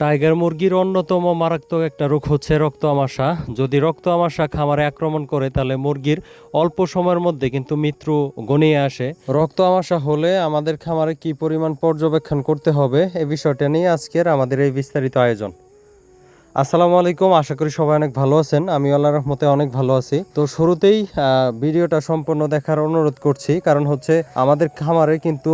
Tiger মুরগির অন্যতম মারাত্মক একটা রোগ হচ্ছে রক্ত আমাশা। যদি রক্ত আমাশা খামারে আক্রমণ করে, তাহলে মুরগির অল্প সময়ের মধ্যে কিন্তু মৃত্যু গনিয়ে আসে। রক্ত আমাশা হলে আমাদের খামারে কি পরিমাণ পর্যবেক্ষণ করতে হবে, এ বিষয়টা নিয়ে আজকের আমাদের এই বিস্তারিত আয়োজন। আসসালামু আলাইকুম, আশা করি সবাই অনেক ভালো আছেন। আমি আল্লাহ রহমতে অনেক ভালো আছি। তো শুরুতেই ভিডিওটা সম্পূর্ণ দেখার অনুরোধ করছি, কারণ হচ্ছে আমাদের খামারে কিন্তু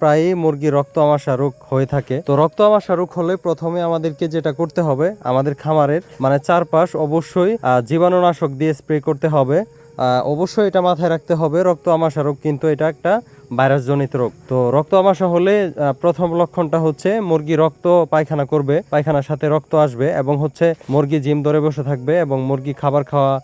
প্রায়ই মুরগি রক্ত আমাশা রোগ হয়ে থাকে। তো রক্ত আমাশা রোগ হলে প্রথমে আমাদেরকে যেটা করতে হবে, আমাদের খামারের মানে চারপাশ অবশ্যই জীবাণুনাশক দিয়ে স্প্রে করতে হবে। অবশ্যই এটা মাথায় রাখতে হবে, রক্ত আমাশা রোগ কিন্তু এটা একটা ভাইরাস জনিত রোগ। তো রক্ত আমাশা হলে প্রথম লক্ষণটা হচ্ছে মুরগি রক্ত পায়খানা করবে, পায়খানার সাথে রক্ত আসবে এবং হচ্ছে মুরগি জিম ধরে বসে থাকবে এবং মুরগি খাবার খাওয়া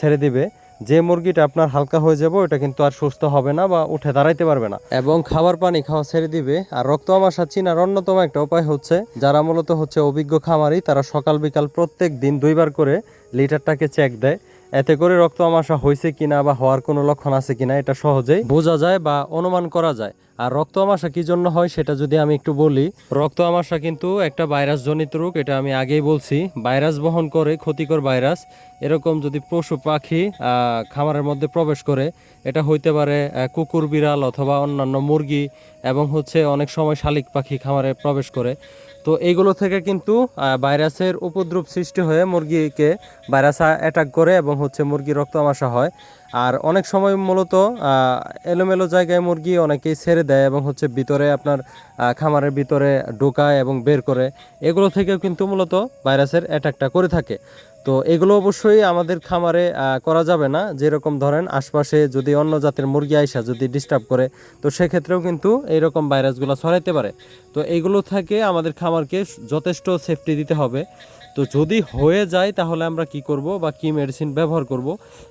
ছেড়ে দিবে। যে মুরগিটা আপনার হালকা হয়ে যাবে ওটা কিন্তু আর সুস্থ হবে না বা উঠে দাঁড়াইতে পারবে না। এবং খাবার পানি খাওয়া ছেড়ে দিবে। আর রক্ত আমাশা চিনার অন্যতম একটা উপায় হচ্ছে, যারা মূলত হচ্ছে অভিজ্ঞ খামারি, তারা সকাল বিকাল প্রত্যেক দিন দুইবার করে লিটারটাকে চেক দেয়। এতে করে রক্ত আমাশা হয়েছে কিনা বা হওয়ার কোনো লক্ষণ আছে কিনা এটা সহজেই বোঝা যায় বা অনুমান করা যায়। আর রক্ত আমাশা কি জন্য হয় সেটা যদি আমি একটু বলি, রক্ত আমাশা কিন্তু একটা ভাইরাস জনিত রোগ, এটা আমি আগেই বলছি। ভাইরাস বহন করে ক্ষতিকর ভাইরাস, এরকম যদি পশু, পাখি খামারের মধ্যে প্রবেশ করে, এটা হইতে পারে কুকুর, বিড়াল অথবা অন্যান্য মুরগি এবং হচ্ছে অনেক সময় শালিক পাখি খামারে প্রবেশ করে। তো এইগুলো থেকে কিন্তু ভাইরাসের উপদ্রব সৃষ্টি হয়ে মুরগিকে ভাইরাস অ্যাটাক করে এবং হচ্ছে মুরগি রক্ত আমাশা হয়। আর অনেক সময় মূলত এলোমেলো জায়গায় মুরগি অনেকেই ছেড়ে দেয় এবং হচ্ছে ভিতরে আপনার খামারের ভিতরে ঢোকায় এবং বের করে। এগুলো থেকেও কিন্তু মূলত ভাইরাসের অ্যাটাকটা করে থাকে। তো এগুলো অবশ্যই আমাদের খামারে করা যাবে না। যেরকম ধরেন আশপাশে যদি অন্য জাতের মুরগি আইসা যদি ডিস্টার্ব করে, তো সেক্ষেত্রেও কিন্তু এইরকম ভাইরাসগুলো ছড়াইতে পারে। তো এইগুলো থেকে আমাদের খামারকে যথেষ্ট সেফটি দিতে হবে। তো যদি হয়ে যায়, তাহলে আমরা কি করব বা কি মেডিসিন ব্যবহার করব?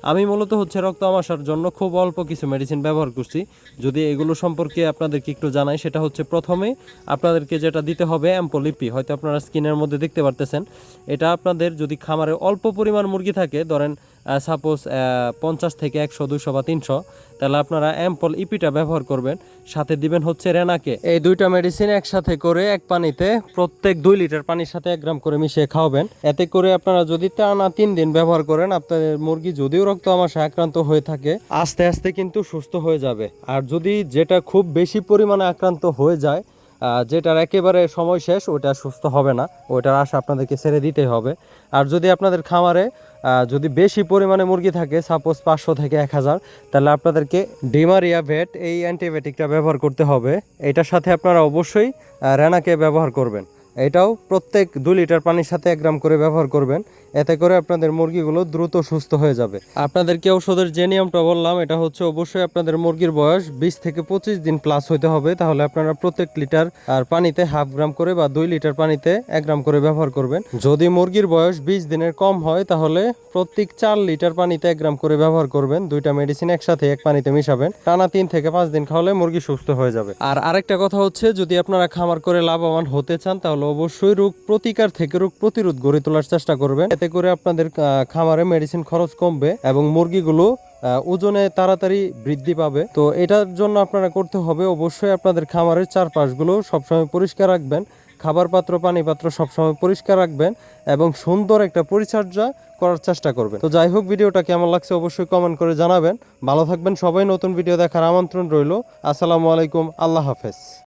আমি মূলত হচ্ছে রক্ত আমাশার জন্য খুব অল্প কিছু মেডিসিন ব্যবহার করছি। যদি এগুলো সম্পর্কে আপনাদেরকে একটু জানাই, সেটা হচ্ছে প্রথমে আপনাদেরকে যেটা দিতে হবে অ্যাম্পোলিপি হয়তো আপনারা স্কিনের মধ্যে দেখতে পারতেছেন। এটা আপনাদের যদি খামারে অল্প পরিমাণ মুরগি থাকে, ধরেন সাপোজ পঞ্চাশ থেকে একশো দুশো বা তিনশো, তাহলে আপনারা অ্যাম্পল ইপিটা ব্যবহার করবেন। সাথে দিবেন হচ্ছে রেনাকে। এই দুইটা মেডিসিন একসাথে করে এক পানিতে প্রত্যেক দুই লিটার পানির সাথে এক গ্রাম করে মিশিয়ে খাওয়াবেন। এতে করে আপনারা যদি টানা তিন দিন ব্যবহার করেন, আপনাদের মুরগি যদিও রক্ত আমাশায় আক্রান্ত হয়ে থাকে, আস্তে আস্তে কিন্তু সুস্থ হয়ে যাবে। আর যদি যেটা খুব বেশি পরিমাণে আক্রান্ত হয়ে যায় যেটার একেবারে সময় শেষ ওটা সুস্থ হবে না। ওটার আশা আপনাদেরকে ছেড়ে দিতে হবে। আর যদি আপনাদের খামারে যদি বেশি পরিমাণে মুরগি থাকে সাপোজ পাঁচশো থেকে এক হাজার, তাহলে আপনাদেরকে ডিমারিয়া ভেট এই অ্যান্টিবায়োটিকটা ব্যবহার করতে হবে। এটার সাথে আপনারা অবশ্যই রেনাকে ব্যবহার করবেন। এটাও প্রত্যেক দু লিটার পানির সাথে এক গ্রাম করে ব্যবহার করবেন। এতে করে আপনাদের মুরগিগুলো দ্রুত সুস্থ হয়ে যাবে। আপনাদেরকে ঔষধের যে নিয়মটা বললাম, এটা হচ্ছে অবশ্যই আপনাদের মুরগির বয়স বিশ থেকে পঁচিশ দিন প্লাস হইতে হবে। তাহলে আপনারা প্রত্যেক লিটার, আর পানিতে হাফ গ্রাম করে বা দুই লিটার পানিতে এক গ্রাম করে ব্যবহার করবেন। যদি মুরগির বয়স বিশ দিনের কম হয়, তাহলে প্রত্যেক চার লিটার পানিতে এক গ্রাম করে ব্যবহার করবেন। দুইটা মেডিসিন একসাথে এক পানিতে মিশাবেন। টানা তিন থেকে পাঁচ দিন খাওয়ালে মুরগি সুস্থ হয়ে যাবে। আর আরেকটা কথা হচ্ছে, যদি আপনারা খামার করে লাভবান হতে চান, তাহলে অবশ্যই রোগ প্রতিকার থেকে রোগ প্রতিরোধ গড়ে তোলার চেষ্টা করবেন। এতে করে আপনাদের খামারে মেডিসিন খরচ কমবে এবং মুরগিগুলো ওজনে তাড়াতাড়ি বৃদ্ধি পাবে। তো এটার জন্য আপনারা করতে হবে অবশ্যই আপনাদের খামারের চারপাশগুলো সবসময় পরিষ্কার রাখবেন। খাবার পাত্র পানি পাত্র সবসময় পরিষ্কার রাখবেন এবং সুন্দর একটা পরিচর্যা করার চেষ্টা করবেন। তো যাই হোক, ভিডিওটা কেমন লাগছে অবশ্যই কমেন্ট করে জানাবেন। ভালো থাকবেন সবাই, নতুন ভিডিও দেখার আমন্ত্রণ রইল। আসসালামু আলাইকুম, আল্লাহ হাফেজ।